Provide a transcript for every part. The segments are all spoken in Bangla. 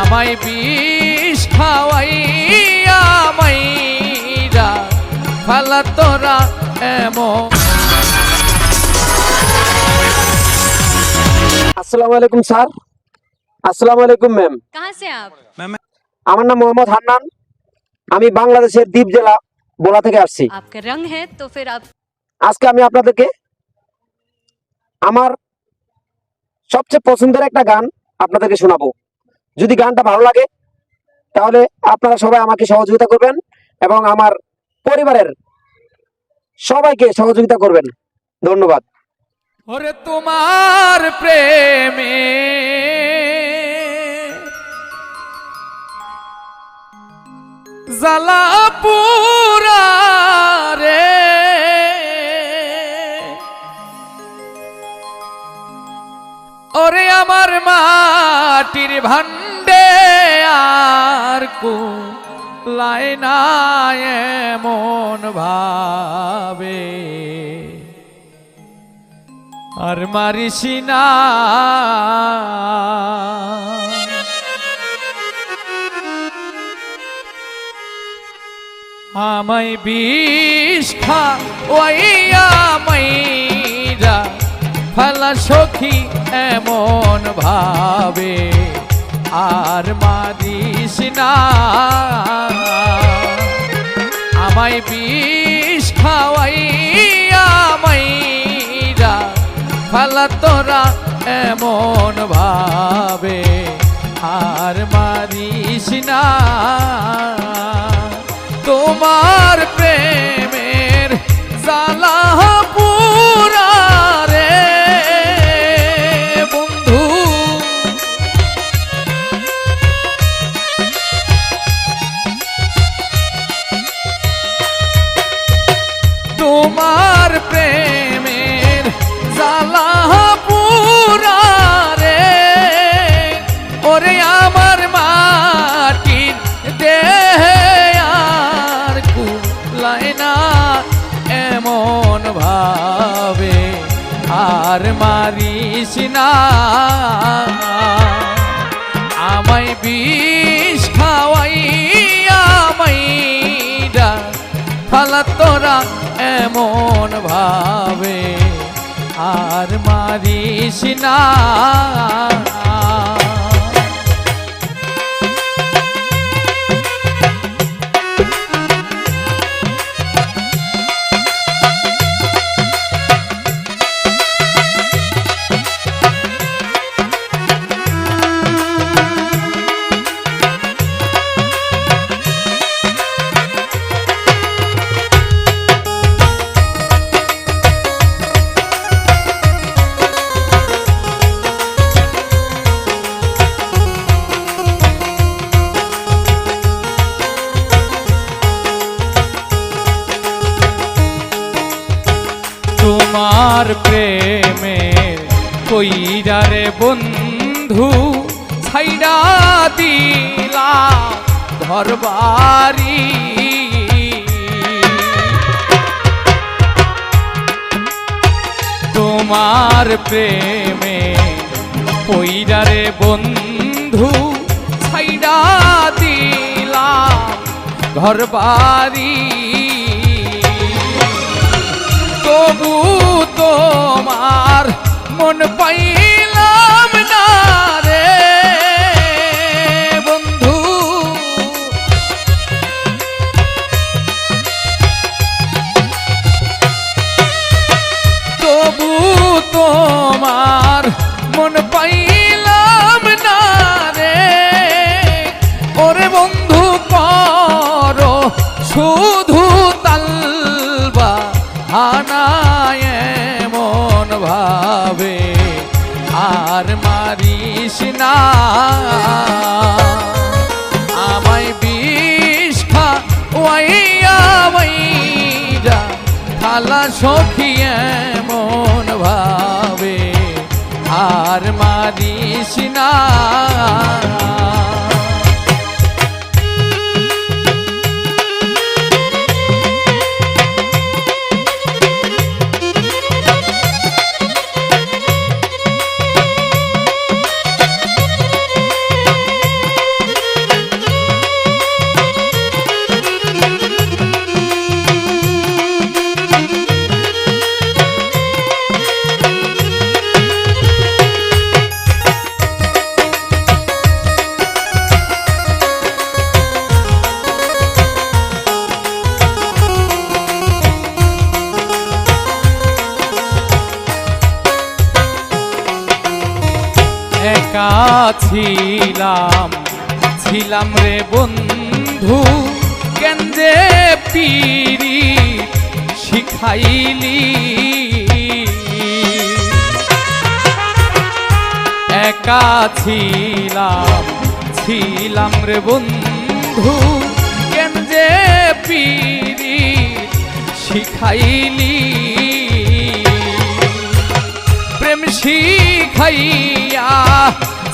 আমায় বিষ খাওয়াইয়া মাইরা ফালা তোরা এম আসসালামু আলাইকুম স্যার। আসসালামু আলাইকুম ম্যাম। ম্যাম আমার নাম মোহাম্মদ হান্নান। আমি বাংলাদেশের দ্বীপ জেলা বোলা থেকে আসছি। আজকে আমি আপনাদেরকে আমার সবচেয়ে পছন্দের একটা গান আপনাদেরকে শোনাবো। যদি গানটা ভালো লাগে, তাহলে আপনারা সবাই আমাকে সহযোগিতা করবেন এবং আমার পরিবারের সবাইকে সহযোগিতা করবেন। ধন্যবাদ। ওরে তোমার প্রেমে জ্বালা পুরা রে। ওরে আমার মাটির ভান্ডে আর কু লাইনা এমন ভাবে। আর মারিস না। আমায় বিষ খা ওয়াইয়া মাইরা ফালা সখী এমন ভাবে। আর মারিস না। আমায় বিষ খাওয়াইয়া মাইরা ফালা তোরা এমন ভাবে। আর মারিস না। তোমার প্রেমের আর মারিস না। আমায় বিষ খাওয়াইয়া মাইডা ফালা তোরা এমন ভাবে। আর মারিস না। তোমার প্রেমে কইরারে বন্ধু ছাইরা দিলা ঘর বাড়ি তোমার প্রেমে কইরারে বন্ধু ছাইরা দিলা ঘর বাড়ি তবু তোমার খালা সখী ছিলাম। ছিলাম রে বন্ধু, কেন যে পিরি শিখাইলি? একা ছিলাম ছিলাম রে বন্ধু, কেন যে পিরি শিখাইলি? প্রেম শিখাইয়া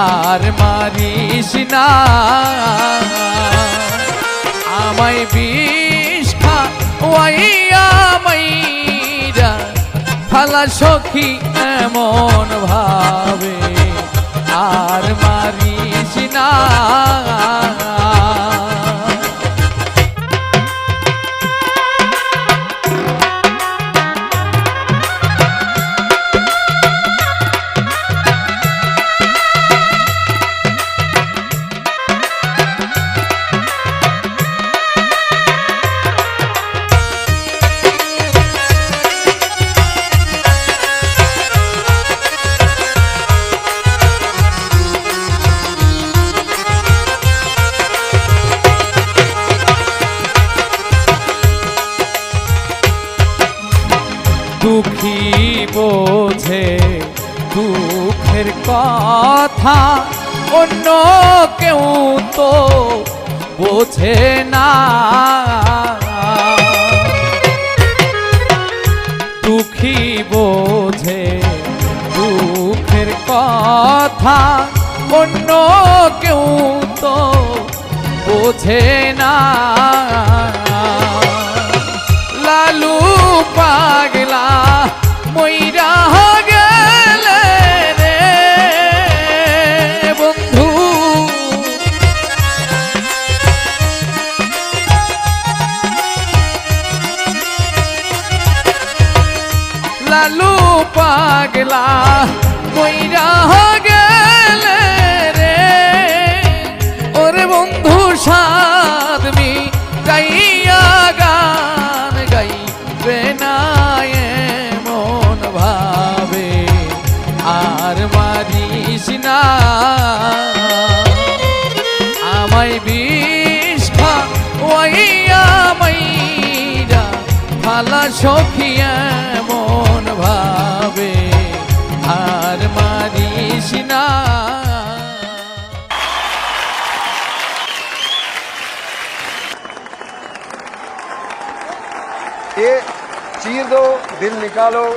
আর মারিস না। আমায় বিষ খা ওয়াইয়া মাইরা ফালা সখী এমন ভাবে। দুঃখী বোঝে দুঃখের কথা। অন্য কেউ তো বোঝে না। দুঃখী বোঝে দুঃখের কথা। অন্য কেউ তো বোঝে না। লালু পাগলা মইরা Jim Nicalo.